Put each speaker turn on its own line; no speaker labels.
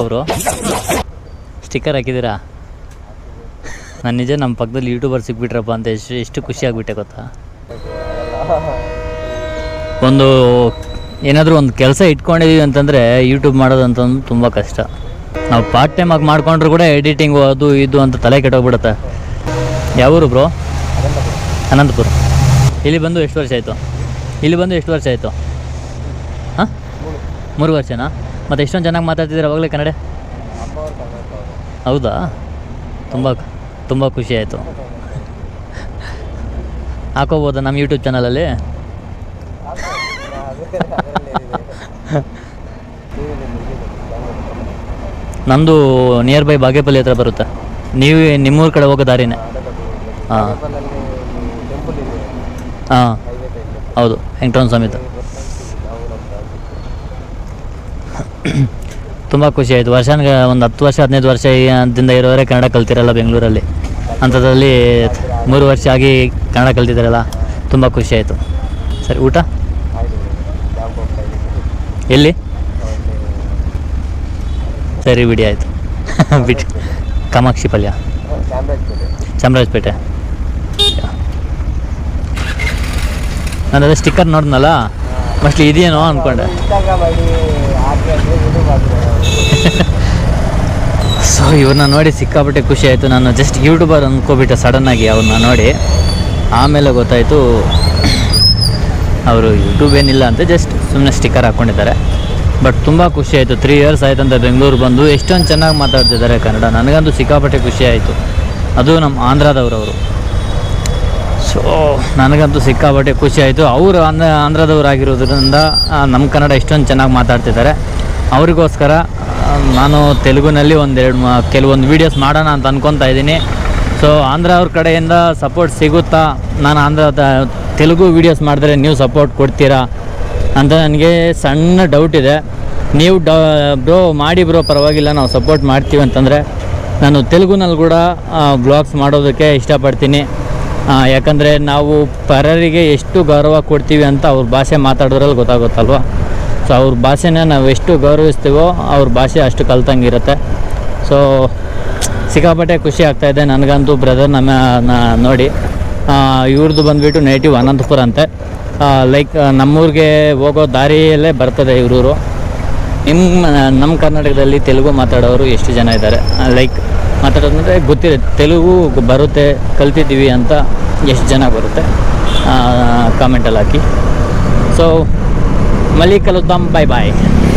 ಅವರು ಸ್ಟಿಕ್ಕರ್ ಹಾಕಿದ್ದೀರಾ? ನಾನು ನಿಜ ನಮ್ಮ ಪಕ್ಕದಲ್ಲಿ ಯೂಟ್ಯೂಬರ್ ಸಿಕ್ಬಿಟ್ರಪ್ಪ ಅಂತ ಎಷ್ಟು ಎಷ್ಟು ಖುಷಿ ಆಗ್ಬಿಟ್ಟೆ ಗೊತ್ತಾ? ಒಂದು ಏನಾದರೂ ಒಂದು ಕೆಲಸ ಇಟ್ಕೊಂಡಿದೀವಿ ಅಂತಂದರೆ ಯೂಟ್ಯೂಬ್ ಮಾಡೋದಂತಂದು ತುಂಬ ಕಷ್ಟ. ನಾವು ಪಾರ್ಟ್ ಟೈಮ್ ಆಗಿ ಮಾಡ್ಕೊಂಡ್ರು ಕೂಡ ಎಡಿಟಿಂಗು ಅದು ಇದು ಅಂತ ತಲೆ ಕೆಟ್ಟೋಗ್ಬಿಡುತ್ತೆ. ಯಾವೂರು ಬ್ರೋ ಅನಂತಪುರ. ಇಲ್ಲಿ ಬಂದು ಎಷ್ಟು ವರ್ಷ ಆಯಿತು? ಇಲ್ಲಿ ಬಂದು ಎಷ್ಟು ವರ್ಷ ಆಯಿತು? ಹಾಂ? ಮೂರು ವರ್ಷನಾ? ಮತ್ತು ಎಷ್ಟೊಂದು ಚೆನ್ನಾಗಿ ಮಾತಾಡ್ತಿದ್ದೀರ ಅವಾಗಲೇ ಕನ್ನಡ? ಹೌದಾ? ತುಂಬ ತುಂಬ ಖುಷಿ ಆಯಿತು. ಹಾಕೋಬೋದಾ ನಮ್ಮ ಯೂಟ್ಯೂಬ್ ಚಾನಲಲ್ಲಿ ನಮ್ಮದು ನಿಯರ್ ಬೈ ಬಾಗೇಪಲ್ಲಿ ಹತ್ರ ಬರುತ್ತೆ. ನೀವು ನಿಮ್ಮೂರ ಕಡೆ ಹೋಗೋ ದಾರಿನೇ. ಹಾಂ. ಹಾಂ. ಹೌದು ವೆಂಕಟರಮಣ ಸಮೇತ ತುಂಬ ಖುಷಿ ಆಯಿತು. ವರ್ಷ ಒಂದು ಹತ್ತು ವರ್ಷ, ಹದಿನೈದು ವರ್ಷ ದಿಂದ ಇರೋವರೆ ಕನ್ನಡ ಕಲ್ತಿರಲ್ಲ ಬೆಂಗಳೂರಲ್ಲಿ. ಅಂಥದ್ರಲ್ಲಿ ಮೂರು ವರ್ಷ ಆಗಿ ಕನ್ನಡ ಕಲ್ತಿದ್ದಾರಲ್ಲ, ತುಂಬ ಖುಷಿ ಆಯಿತು. ಸರಿ, ಊಟ? ಎಲ್ಲಿ? ಸರಿ ಬಿಡಿ, ಆಯಿತು. ಬಿಟ್ಟು ಕಾಮಾಕ್ಷಿ ಪಲ್ಯ. ಚಾಮರಾಜಪೇಟೆ. ನಾನು ಅದೇ ಸ್ಟಿಕ್ಕರ್ ನೋಡಿದ್ನಲ್ಲ, ಮೋಸ್ಟ್ಲಿ ಇದೆಯೇನೋ ಅಂದ್ಕೊಂಡೆ
ಇನ್ಸ್ಟಾಗ್ರಾಮ್ ಐ ಡಿ ಹಾಕಿ ಅಂದರೆ ಯೂಟ್ಯೂಬ್ ಹಾಕಿದ್ದಾರೆ
ಸೊ ಇವ್ರನ್ನ ನೋಡಿ ಸಿಕ್ಕಾಪಟ್ಟೆ ಖುಷಿ ಆಯಿತು. ನಾನು ಜಸ್ಟ್ ಯೂಟ್ಯೂಬರ್ ಅಂದ್ಕೋಬಿಟ್ಟೆ ಸಡನ್ನಾಗಿ ಅವ್ರನ್ನ ನೋಡಿ. ಆಮೇಲೆ ಗೊತ್ತಾಯಿತು, ಅವರು ಯೂಟ್ಯೂಬ್ ಏನಿಲ್ಲ ಅಂತ ಜಸ್ಟ್ ಸುಮ್ಮನೆ ಸ್ಟಿಕ್ಕರ್ ಹಾಕ್ಕೊಂಡಿದ್ದಾರೆ ಬಟ್ ತುಂಬ ಖುಷಿ ಆಯಿತು. ತ್ರೀ ಇಯರ್ಸ್ ಆಯ್ತಂತ ಬೆಂಗಳೂರು ಬಂದು ಎಷ್ಟೊಂದು ಚೆನ್ನಾಗಿ ಮಾತಾಡ್ತಿದ್ದಾರೆ ಕನ್ನಡ. ನನಗಂತೂ ಸಿಕ್ಕಾಪಟ್ಟೆ ಖುಷಿ ಆಯಿತು. ಅದು ನಮ್ಮ ಆಂಧ್ರದವ್ರು ಅವರು ಸೊ ನನಗಂತೂ ಸಿಕ್ಕಾಪಟ್ಟೆ ಖುಷಿ ಆಯಿತು. ಅವರು ಆಂಧ್ರ, ಆಂಧ್ರದವರಾಗಿರೋದ್ರಿಂದ ನಮ್ಮ ಕನ್ನಡ ಎಷ್ಟೊಂದು ಚೆನ್ನಾಗಿ ಮಾತಾಡ್ತಿದ್ದಾರೆ. ಅವರಿಗೋಸ್ಕರ ನಾನು ತೆಲುಗುನಲ್ಲಿ ಒಂದೆರಡು ಮಾ ಕೆಲವೊಂದು ವೀಡಿಯೋಸ್ ಮಾಡೋಣ ಅಂತ ಅಂದ್ಕೊತಾ ಇದ್ದೀನಿ. ಸೊ ಆಂಧ್ರ ಅವ್ರ ಕಡೆಯಿಂದ ಸಪೋರ್ಟ್ ಸಿಗುತ್ತಾ? ನಾನು ಆಂಧ್ರ, ತೆಲುಗು ವೀಡಿಯೋಸ್ ಮಾಡಿದ್ರೆ ನೀವು ಸಪೋರ್ಟ್ ಕೊಡ್ತೀರಾ? ಅಂತ ನನಗೆ ಸಣ್ಣ ಡೌಟ್ ಇದೆ. ನೀವು ಡ ಬ್ರೋ ಮಾಡಿ ಬ್ರೋ ಪರವಾಗಿಲ್ಲ, ನಾವು ಸಪೋರ್ಟ್ ಮಾಡ್ತೀವಿ ಅಂತಂದರೆ ನಾನು ತೆಲುಗುನಲ್ಲಿ ಕೂಡ ಬ್ಲಾಗ್ಸ್ ಮಾಡೋದಕ್ಕೆ ಇಷ್ಟಪಡ್ತೀನಿ. ಯಾಕಂದರೆ ನಾವು ಪರರಿಗೆ ಎಷ್ಟು ಗೌರವ ಕೊಡ್ತೀವಿ ಅಂತ ಅವ್ರ ಭಾಷೆ ಮಾತಾಡೋದ್ರಲ್ಲಿ ಗೊತ್ತಾಗುತ್ತಲ್ವ? ಸೊ ಅವ್ರ ಭಾಷೆನ ನಾವು ಎಷ್ಟು ಗೌರವಿಸ್ತೀವೋ ಅವ್ರ ಭಾಷೆ ಅಷ್ಟು ಕಲ್ತಂಗಿರುತ್ತೆ. ಸೊ ಸಿಕ್ಕಾಪಟ್ಟೆ ಖುಷಿ ಆಗ್ತಾಯಿದೆ ನನಗಂತೂ ಬ್ರದರ್ ನಮ್ಮ ನೋಡಿ ಇವ್ರದ್ದು ಬಂದುಬಿಟ್ಟು ನೇಟಿವ್ ಅನಂತಪುರ ಅಂತೆ. ಲೈಕ್ ನಮ್ಮೂರಿಗೆ ಹೋಗೋ ದಾರಿಯಲ್ಲೇ ಬರ್ತದೆ ಇವ್ರೂರು. ನಿಮ್ಮ ನಮ್ಮ ಕರ್ನಾಟಕದಲ್ಲಿ ತೆಲುಗು ಮಾತಾಡೋರು ಎಷ್ಟು ಜನ ಇದ್ದಾರೆ? ಲೈಕ್ ಮಾತಾಡೋದಂದರೆ ಗೊತ್ತಿದೆ ತೆಲುಗು ಬರುತ್ತೆ, ಕಲ್ತಿದ್ದೀವಿ ಅಂತ ಎಷ್ಟು ಜನ ಬರುತ್ತೆ? ಕಾಮೆಂಟಲ್ಲಿ ಹಾಕಿ. So Mali kalutang bye bye.